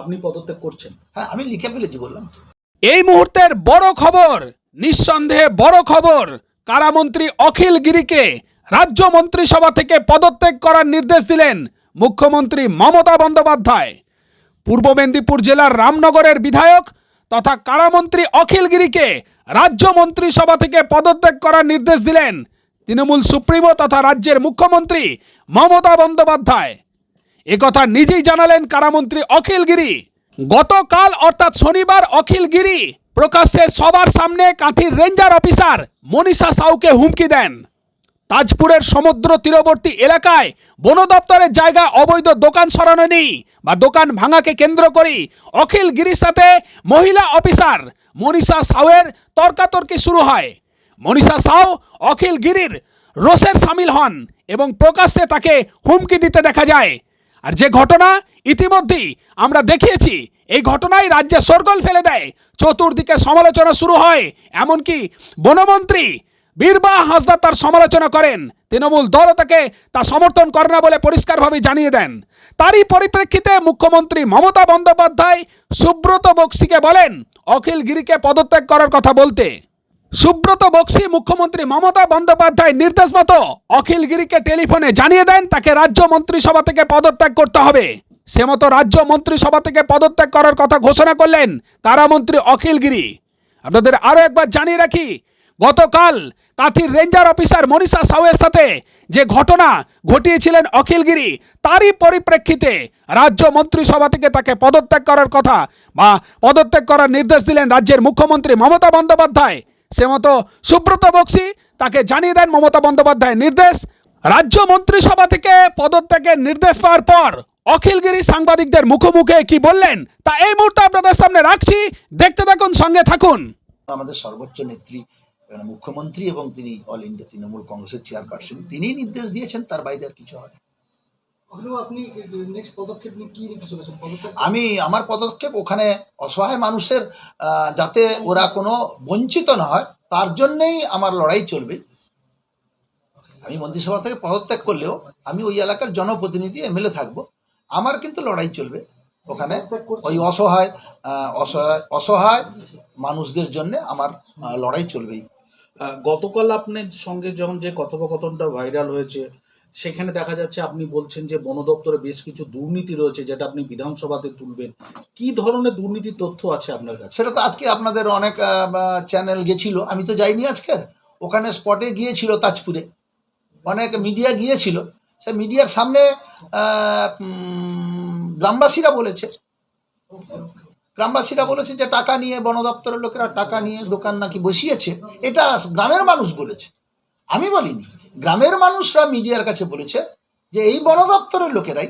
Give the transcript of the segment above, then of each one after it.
আপনি পদত্যাগ করছেন। হ্যাঁ আমি লিখে ফেলেছি বললাম এই মুহূর্তের বড় খবর নিঃসন্দেহে বড় খবর কারামন্ত্রী অখিল গিরিকে রাজ্য মন্ত্রিসভা থেকে পদত্যাগ করার নির্দেশ দিলেন মুখ্যমন্ত্রী মমতা বন্দ্যোপাধ্যায়। পূর্ব মেদিনীপুর জেলার রামনগরের বিধায়ক তথা কারামন্ত্রী অখিল গিরিকে রাজ্য মন্ত্রিসভা থেকে পদত্যাগ করার নির্দেশ দিলেন তৃণমূল সুপ্রিমো তথা রাজ্যের মুখ্যমন্ত্রী মমতা বন্দ্যোপাধ্যায়। একথা নিজেই জানালেন কারামন্ত্রী অখিল গিরি। গতকাল অর্থাৎ শনিবার অখিল গিরি প্রকাশ্যে সবার সামনে কাঁথির রেঞ্জার অফিসার মনীষা সাউকে হুমকি দেন। তাজপুরের সমুদ্র তীরবর্তী এলাকায় বন দপ্তরের জায়গা অবৈধ দোকান সরানো নেই বা দোকান ভাঙাকে কেন্দ্র করি অখিল গিরির সাথে মহিলা অফিসার মনীষা সাউয়ের তর্কাতর্কি শুরু হয়। মনীষা সাউ অখিল গিরির রোষের সামিল হন এবং প্রকাশ্যে তাকে হুমকি দিতে দেখা যায়। আর যে ঘটনা ইতিমধ্যেই আমরা দেখিয়েছি, এই ঘটনায় রাজ্যে সরগোল ফেলে দেয়। চতুর্দিকে সমালোচনা শুরু হয়, এমনকি বনমন্ত্রী বীরবা হাসদা তার সমালোচনা করেন। তৃণমূল দল তাকে তা সমর্থন করে না বলে পরিষ্কারভাবে জানিয়ে দেন। তারই পরিপ্রেক্ষিতে মুখ্যমন্ত্রী মমতা বন্দ্যোপাধ্যায় সুব্রত বক্সিকে বলেন, অখিল গিরিকে পদত্যাগ করার কথা বলতে। সুব্রত বক্সি মুখ্যমন্ত্রী মমতা বন্দ্যোপাধ্যায় নির্দেশ মতো অখিল গিরিকে টেলিফোনে জানিয়ে দেন, তাকে রাজ্য মন্ত্রিসভা থেকে পদত্যাগ করতে হবে। সে মতো রাজ্য মন্ত্রিসভা থেকে পদত্যাগ করার কথা ঘোষণা করলেন কারামন্ত্রী অখিল গিরি। আপনাদের আরও একবার জানিয়ে রাখি, গতকাল কাথির রেঞ্জার অফিসার মনীষা সাউয়ের সাথে যে ঘটনা ঘটিয়েছিলেন অখিলগিরি তারই পরিপ্রেক্ষিতে রাজ্য মন্ত্রিসভা থেকে তাকে পদত্যাগ করার কথা বা পদত্যাগ করার নির্দেশ দিলেন রাজ্যের মুখ্যমন্ত্রী মমতা বন্দ্যোপাধ্যায়। সে মতো সুব্রত বক্সি তাকে জানিয়ে দেন মমতা বন্দ্যোপাধ্যায়ের নির্দেশ। রাজ্য মন্ত্রিসভা থেকে পদত্যাগের নির্দেশ পাওয়ার পর অখিলগিরি সাংবাদিকদের মুখোমুখি কি বললেন, তা এই মুহূর্তে আপনাদের সামনে রাখছি। দেখতে থাকুন, সঙ্গে থাকুন। আমাদের সর্বোচ্চ নেত্রী মানে মুখ্যমন্ত্রী এবং তিনি অল ইন্ডিয়া তৃণমূল কংগ্রেসের চেয়ারপারসন তিনি নির্দেশ দিয়েছেন, তার বাইরে আর কিছু হয় আমি আমার পদক্ষেপ ওখানে অসহায় মানুষের যাতে ওরা কোনো বঞ্চিত না হয় তার জন্যেই আমার লড়াই চলবে। আমি মন্ত্রিসভা থেকে পদত্যাগ করলেও আমি ওই এলাকার জনপ্রতিনিধি এমএলএ থাকব। আমার কিন্তু লড়াই চলবে ওখানে। ওই অসহায় অসহায় অসহায় মানুষদের জন্য আমার লড়াই চলবেই। গতকাল আপনার সঙ্গে যখন যে কথোপকথনটা ভাইরাল হয়েছে সেখানে দেখা যাচ্ছে আপনি বলছেন যে বন দপ্তরে বেশ কিছু দুর্নীতি রয়েছে, যেটা আপনি বিধানসভাতে তুলবেন। কি ধরনের দুর্নীতির তথ্য আছে আপনার কাছে? সেটা তো আজকে আপনাদের অনেক চ্যানেল গেছিল। আমি তো যাইনি আজকের ওখানে স্পটে গিয়েছিল তাজপুরে। অনেক মিডিয়া গিয়েছিল। সে মিডিয়ার সামনে গ্রামবাসীরা বলেছে। গ্রামবাসীরা বলেছে যে টাকা নিয়ে, বন দপ্তরের লোকেরা টাকা নিয়ে দোকান নাকি বসিয়েছে। এটা গ্রামের মানুষ বলেছে। আমি বলিনি। গ্রামের মানুষরা মিডিয়ার কাছে বলেছে যে এই বন দপ্তরের লোকেরাই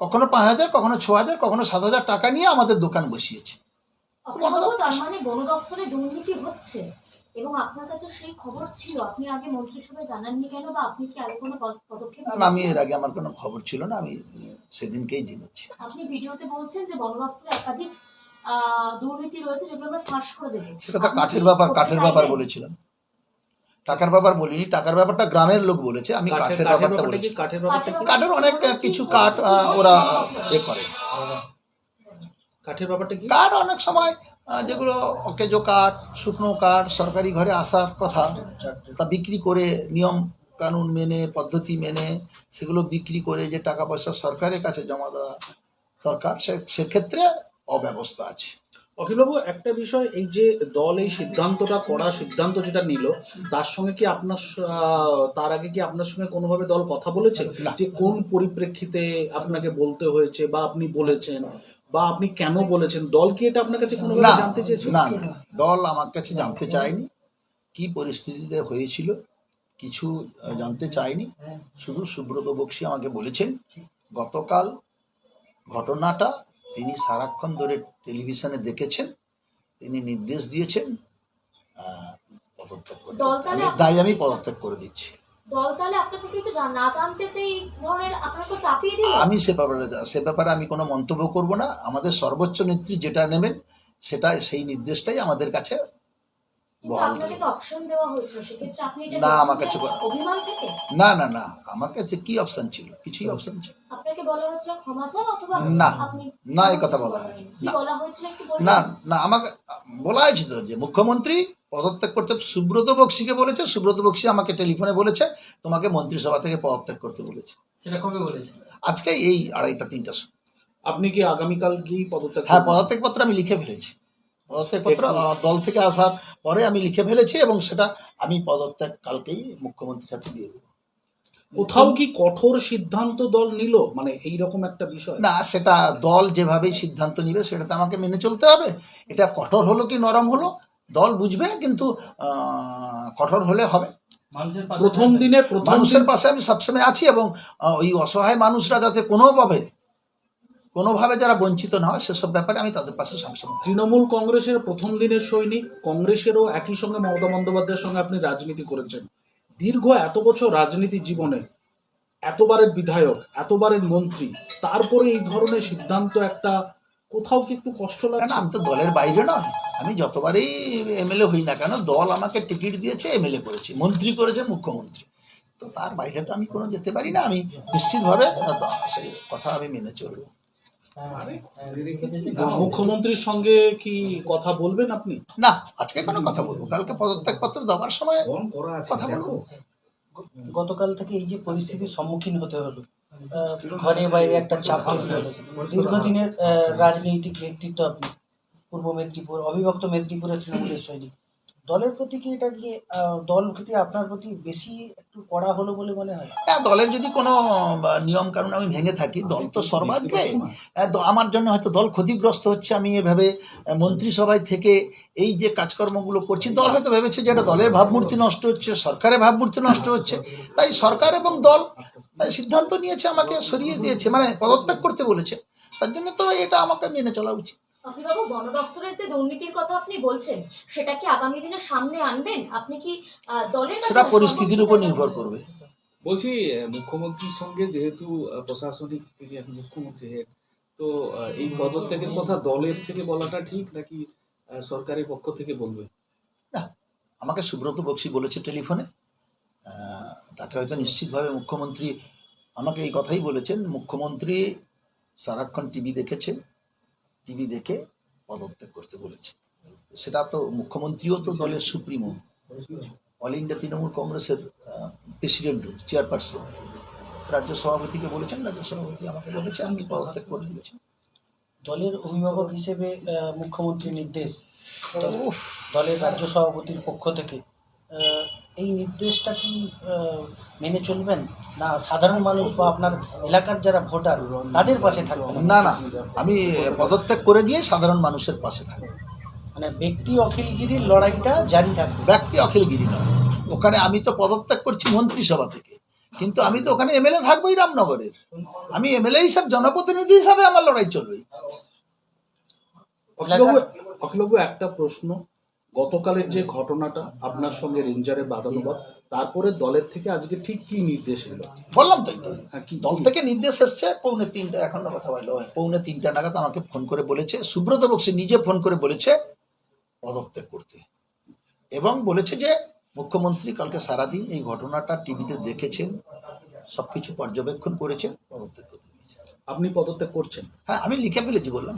কখনো পাঁচ হাজার কখনো ছ হাজার কখনো সাত হাজার টাকা নিয়ে আমাদের দোকান বসিয়েছে। মানে আমি এর আগে আমার কোনো খবর ছিল না আমি সেদিনকেই জেনেছি। আপনি ভিডিওতে বলছেন যে বন দপ্তরে একাধিক দুর্নীতি রয়েছে যেগুলো আমরা ফাঁস করে দেবো। সেটা তো কাঠের ব্যাপার কাঠের ব্যাপার বলেছিলাম। টাকার ব্যাপার বলিনি টাকার ব্যাপারটা গ্রামের লোক বলেছে আমি কাঠের ব্যাপারটা ব্যাপারটা বলেছি। কাঠের কাঠের অনেক কিছু কাঠ ওরা এ করে। কাঠের ব্যাপারটা কি? কাঠ অনেক সময় যেগুলো অকেজো কাঠ শুকনো কাঠ সরকারি ঘরে আসার কথা তা বিক্রি করে নিয়ম কানুন মেনে পদ্ধতি মেনে সেগুলো বিক্রি করে যে টাকা পয়সা সরকারের কাছে জমা দেওয়া দরকার সে সেক্ষেত্রে অব্যবস্থা আছে। অখিলবাবু একটা বিষয় এই যে দল এই সিদ্ধান্তটা করা সিদ্ধান্ত যেটা নিল তার সঙ্গে কি আপনার তার আগে কি আপনার সঙ্গে কোনোভাবে দল কথা বলেছে? যে কোন পরিপ্রেক্ষিতে আপনাকে বলতে হয়েছে বা আপনি বলেছেন বা আপনি কেন বলেছেন? দল কি এটা আপনার কাছে কোনো জানতে চেয়েছে? না দল আমার কাছে জানতে চায়নি। কি পরিস্থিতিতে হয়েছিল কিছু জানতে চায়নি। শুধু সুব্রত বক্সি আমাকে বলেছেন গতকাল ঘটনাটা তিনি সারাক্ষণ ধরে টেলিভিশনে দেখেছেন তিনি নির্দেশ দিয়েছেন পদত্যাগ আপ- তাই আমি পদত্যাগ করে দিচ্ছি। দল আপনাকে কিছু না জানতে চাই ধরনের আপনাকে চাপিয়ে দিল। আমি সে ব্যাপারে সে ব্যাপারে আমি কোনো মন্তব্য করব না। আমাদের সর্বোচ্চ নেত্রী যেটা নেবেন সেটা সেই নির্দেশটাই আমাদের কাছে না, আমার কাছে না না না আমার কাছে কি অপশন ছিল? কিছুই অপশন ছিল বলা হয়েছিল? ক্ষমা চান অথবা না, না, এই কথা বলা। কি না। বলা হয়েছিল না না আমাকে বলা হয়েছিল যে মুখ্যমন্ত্রী পদত্যাগ করতে সুব্রত বক্সিকে বলেছে সুব্রত বক্সি আমাকে টেলিফোনে বলেছে তোমাকে মন্ত্রিসভা থেকে পদত্যাগ করতে বলেছে। সেটা কবে বলেছে? আজকে এই আড়াইটা সময়। আপনি কি আগামীকাল গিয়ে পদত্যাগ হ্যাঁ? পদত্যাগ পত্র আমি লিখে ফেলেছি। পদত্যাগ পত্র দল থেকে আসার পরে আমি লিখে ফেলেছি এবং সেটা আমি পদত্যাগ কালকেই মুখ্যমন্ত্রীর হাতে দিয়ে দেবো। কোথাও কি কঠোর সিদ্ধান্ত দল নিল? মানে এই রকম একটা বিষয়। না সেটা দল যেভাবে সিদ্ধান্ত নিবে সেটা তো আমাকে মেনে চলতে হবে। এটা কঠোর হলো কি নরম হলো দল বুঝবে কিন্তু কঠোর হলে হবে। প্রথম দিনে প্রথম মানুষের পাশে আমি সবসময় আছি এবং ওই অসহায় মানুষরা যাতে কোনোভাবে কোনোভাবে যারা বঞ্চিত না হয় সেসব ব্যাপারে আমি তাদের পাশে সবসময়। তৃণমূল কংগ্রেসের প্রথম দিনের সৈনিক কংগ্রেসেরও একই সঙ্গে মমতা বন্দ্যোপাধ্যায়ের সঙ্গে আপনি রাজনীতি করেছেন। দীর্ঘ এত বছর রাজনীতি জীবনে এতবারের বিধায়ক, এতবারের মন্ত্রী, তারপরে এই ধরনের সিদ্ধান্ত একটা কোথাও কি একটু কষ্ট লাগছে? আমি তো দলের বাইরে নয়। আমি যতবারই এমএলএ হই না কেন, দল আমাকে টিকিট দিয়েছে, এমএলএ করেছে, মন্ত্রী করেছে, মুখ্যমন্ত্রী। তো তার বাইরে তো আমি কোনো যেতে পারি না। আমি নিশ্চিতভাবে সেই কথা আমি মেনে চলবো। মুখ্যমন্ত্রীর সঙ্গে কি কথা বলবেন আপনি? না আজকে কোনো কথা বলব কালকে পদত্যাগ পত্র দেওয়ার সময় কথা বলব। গতকাল থেকে এই যে পরিস্থিতির সম্মুখীন হতে হলো ঘরে বাইরে একটা চাপ দীর্ঘদিনের আহ, রাজনৈতিক ব্যক্তিত্ব আপনি পূর্ব মেদিনীপুর অবিভক্ত মেদিনীপুরের তৃণমূলের সৈনিক। দলের প্রতি কি এটা কি দল প্রতি আপনার প্রতি বেশি একটু কড়া হলো বলে মনে হয়? না, দলের যদি কোনো নিয়ম কানুন আমি ভেঙে থাকি, দল তো সর্বাগ্রে আমার জন্য হয়তো দল ক্ষতিগ্রস্ত হচ্ছে আমি এভাবে মন্ত্রিসভায় থেকে এই যে কাজকর্মগুলো করছি, দল হয়তো ভেবেছে যে এটা দলের ভাবমূর্তি নষ্ট হচ্ছে, সরকারের ভাবমূর্তি নষ্ট হচ্ছে। তাই সরকার এবং দল সিদ্ধান্ত নিয়েছে, আমাকে সরিয়ে দিয়েছে মানে পদত্যাগ করতে বলেছে। তার জন্য তো এটা আমাকে মেনে চলা উচিত। অভিভাবক বন দপ্তরের যে দুর্নীতির কথা আপনি বলছেন সেটা কি আগামী দিনে সামনে আনবেন? আপনি কি দলের সেটা পরিস্থিতির উপর নির্ভর করবে। বলছি মুখ্যমন্ত্রীর সঙ্গে যেহেতু প্রশাসনিক তিনি এখন মুখ্যমন্ত্রী তো এই পদত্যাগের কথা দলের থেকে বলাটা ঠিক নাকি সরকারের পক্ষ থেকে বলবে না আমাকে সুব্রত বক্সি বলেছে টেলিফোনে। তাকে হয়তো নিশ্চিতভাবে মুখ্যমন্ত্রী আমাকে এই কথাই বলেছেন মুখ্যমন্ত্রী সারাক্ষণ টিভি দেখেছেন টিভি দেখে পদত্যাগ করতে বলেছে। সেটা তো মুখ্যমন্ত্রীও তো দলের সুপ্রিমো। অল ইন্ডিয়া তৃণমূল কংগ্রেসের প্রেসিডেন্ট চেয়ারপারসন রাজ্য সভাপতিকে বলেছেন রাজ্য সভাপতি আমাকে বলেছে আমি পদত্যাগ করে দিয়েছি দলের অভিভাবক হিসেবে আহ, মুখ্যমন্ত্রীর নির্দেশ দলের রাজ্য সভাপতির পক্ষ থেকে এই নির্দেশটা কি মেনে চলবেন? না সাধারণ মানুষ বা আপনার এলাকার যারা ভোটার তাদের পাশে থাকবেন? না না। আমি পদত্যাগ করে দিয়ে সাধারণ মানুষের পাশে থাকব। মানে ব্যক্তি অখিলগিরির লড়াইটা জারি থাকবে? ব্যক্তি অখিলগিরি নয়। ওখানে আমি তো পদত্যাগ করছি মন্ত্রিসভা থেকে। কিন্তু আমি তো ওখানে এমএলএ থাকবোই রামনগরের। আমি এমএলএ হিসাবে জনপ্রতিনিধি হিসাবে আমার লড়াই চলবে। অখিলবাবু অখিলবাবু একটা প্রশ্ন। গতকালের যে ঘটনাটা আপনার সঙ্গে রেঞ্জারের বাদানুবাদ তারপরে দলের থেকে আজকে ঠিক কি নির্দেশ এলো? বললাম তো হ্যাঁ, কি দল থেকে নির্দেশ এসছে পৌনে তিনটা এখন না কথা বলল পৌনে তিনটা নাগাদ আমাকে ফোন করে বলেছে সুব্রত বক্সি নিজে ফোন করে বলেছে পদত্যাগ করতে। এবং বলেছে যে মুখ্যমন্ত্রী কালকে সারাদিন এই ঘটনাটা টিভিতে দেখেছেন সবকিছু পর্যবেক্ষণ করেছেন পদত্যাগ করতে আপনি পদত্যাগ করছেন? হ্যাঁ আমি লিখে ফেলেছি বললাম।